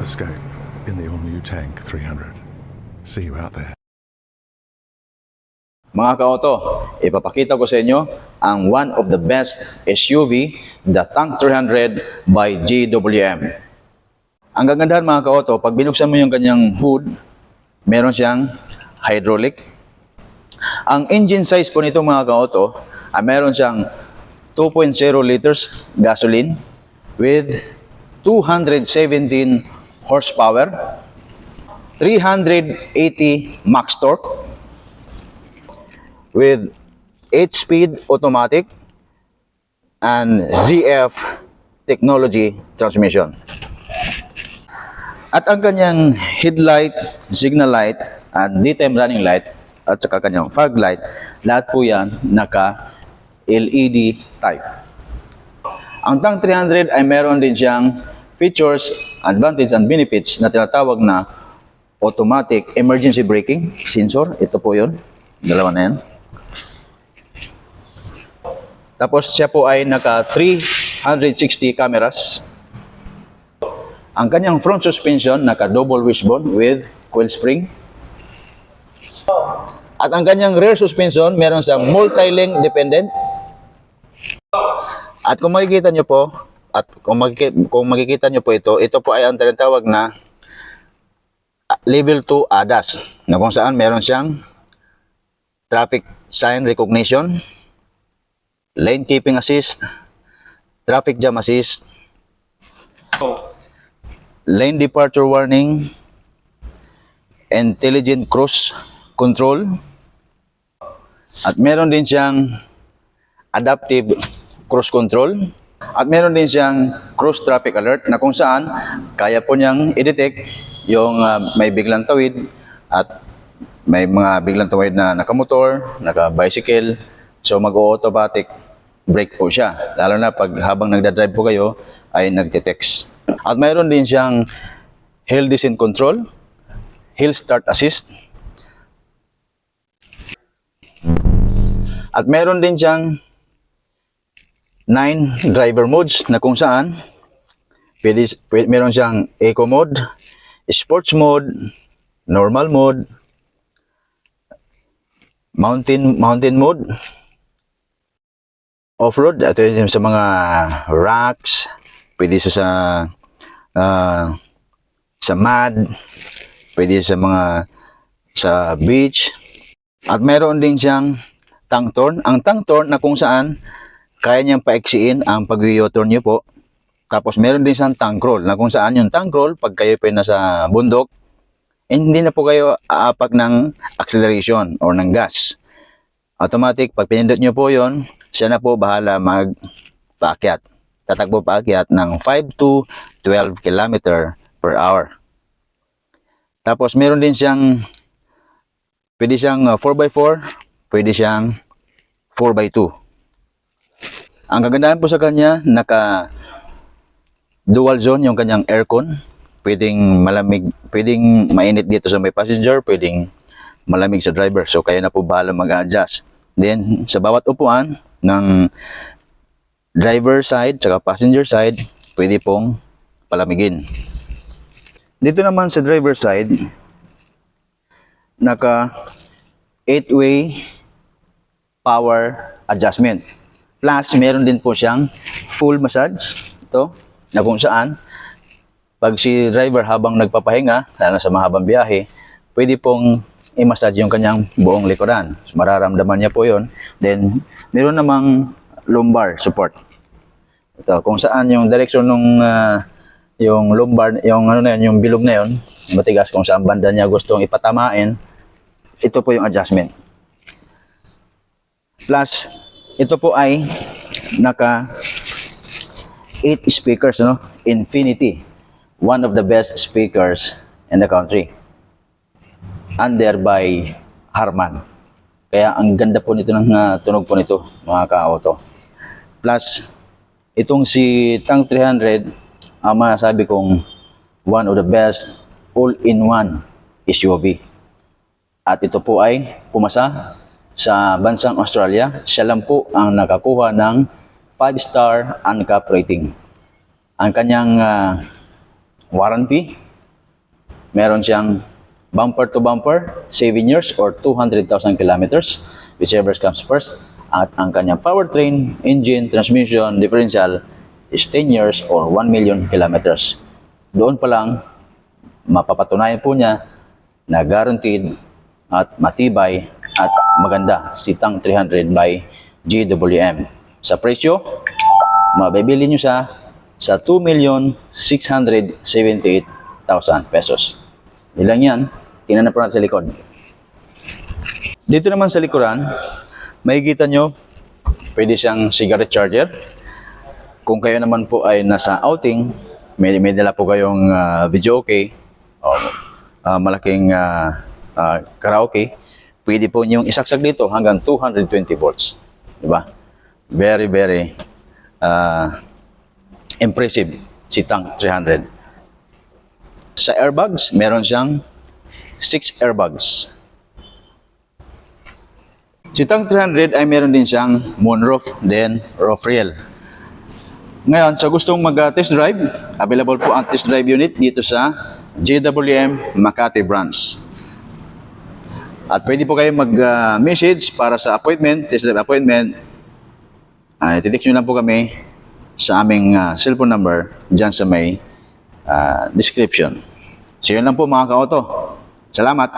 Escape in the all-new Tank 300. See you out there. Mga ka-auto, ipapakita ko sa inyo ang one of the best SUV, the Tank 300 by GWM. Ang gagandahan mga ka-auto, pag binuksan mo yung kanyang hood, meron siyang hydraulic. Ang engine size po nito mga ka-auto, ah, meron siyang 2.0 liters gasoline with 217 horsepower, 380 max torque, with 8-speed automatic and ZF technology transmission. At ang kanyang headlight, signal light, and daytime running light, at saka kanyang fog light, lahat po yan naka LED type. Ang Tank 300 ay meron din siyang features, advantage, and benefits na tinatawag na automatic emergency braking sensor. Ito po yun. Dalawa na yan. Tapos siya po ay naka 360 cameras. Ang kanyang front suspension naka double wishbone with coil spring. At ang kanyang rear suspension meron sa multi-link dependent. At kung makikita nyo po, at kung, makikita, kung makikita nyo po ito, ito po ay ang tinatawag na ah, level 2 ADAS na kung saan meron siyang traffic sign recognition, lane keeping assist, traffic jam assist, lane departure warning, intelligent cruise control, at meron din siyang adaptive cruise control, at meron din siyang cruise traffic alert na kung saan kaya po niyang i-detect yung ah, may biglang tawid at may mga biglang tawid na nakamotor, naka-bicycle, so mag-automatic brake po siya. Lalo na pag habang nagdadrive po kayo ay nagte-text. At mayroon din siyang hill descent control, hill start assist, at meron din siyang 9 driver modes na kung saan pwede, pwede, meron siyang eco mode, sports mode, normal mode, mountain mountain mode, off-road, ito yung sa mga rocks, pwede siya sa ah, sa mud, pwede sa mga sa beach, at meron din siyang tank turn. Ang tank turn na kung saan kaya niyang paiksiin ang pag turn niyo po. Tapos meron din siyang tank roll na kung saan yung tank roll pag kayo pa nasa bundok, eh, hindi na po kayo aapak ng acceleration or ng gas. Automatic, pag pinindot nyo po yon, siya na po bahala magpaakyat. Tatakbo paakyat ng 5 to 12 km per hour. Tapos meron din siyang, pwede siyang uh, 4x4, pwede siyang 4x2. Ang kagandahan po sa kanya, naka dual zone yung kanyang aircon. Pwedeng malamig, pwedeng mainit dito sa may passenger, pwedeng malamig sa driver. So kayo na po bahala mag-adjust. Then sa bawat upuan ng driver side tsaka passenger side, pwede pong palamigin. Dito naman sa driver side, naka 8-way power adjustment. Plus, meron din po siyang full massage. Ito, na kung saan, pag si driver habang nagpapahinga, lalo sa mahabang biyahe, pwede pong i-massage yung kanyang buong likuran. So, mararamdaman niya po yon. Then, meron namang lumbar support. Ito, kung saan yung direction nung ah, yung lumbar, yung ano na yun, yung bilog na yun, matigas kung saan banda niya gustong ipatamain, ito po yung adjustment. Plus, ito po ay naka 8 speakers, no? Infinity. One of the best speakers in the country. Under by Harman. Kaya ang ganda po nito ng ah, tunog po nito, mga ka-auto. Plus, itong si Tang 300, ang masasabi kong one of the best all-in-one SUV. At ito po ay pumasa sa bansang Australia. Siya lang po ang nakakuha ng 5-star UNCAP rating. Ang kanyang ah, warranty, meron siyang bumper to bumper, 7 years or 200,000 kilometers, whichever comes first. At ang kanyang powertrain, engine, transmission, differential is 10 years or 1 million kilometers. Doon pa lang, mapapatunayan po niya na guaranteed at matibay at maganda si Tang 300 by GWM. Sa presyo, mabibili nyo siya sa 2,678,000 pesos. Ilang yan, tingnan na po natin sa likod. Dito naman sa likuran, makikita nyo, pwede siyang cigarette charger. Kung kayo naman po ay nasa outing, may, may dala po kayong ah, video okay, o ah, malaking ah, ah, karaoke, pwede po niyong isaksak dito hanggang 220 volts. Di ba? Very, very ah, impressive si Tank 300. Sa airbags, meron siyang 6 airbags. Si Tank 300 ay meron din siyang moonroof, then roof rail. Ngayon, sa gustong mag-test drive, available po ang test drive unit dito sa JWM Makati branch. At pwede po kayo mag-message para sa appointment, test drive appointment. Uh, titik nyo lang po kami sa aming ah, cellphone number dyan sa may ah, description. So yun lang po mga ka-auto. Salamat!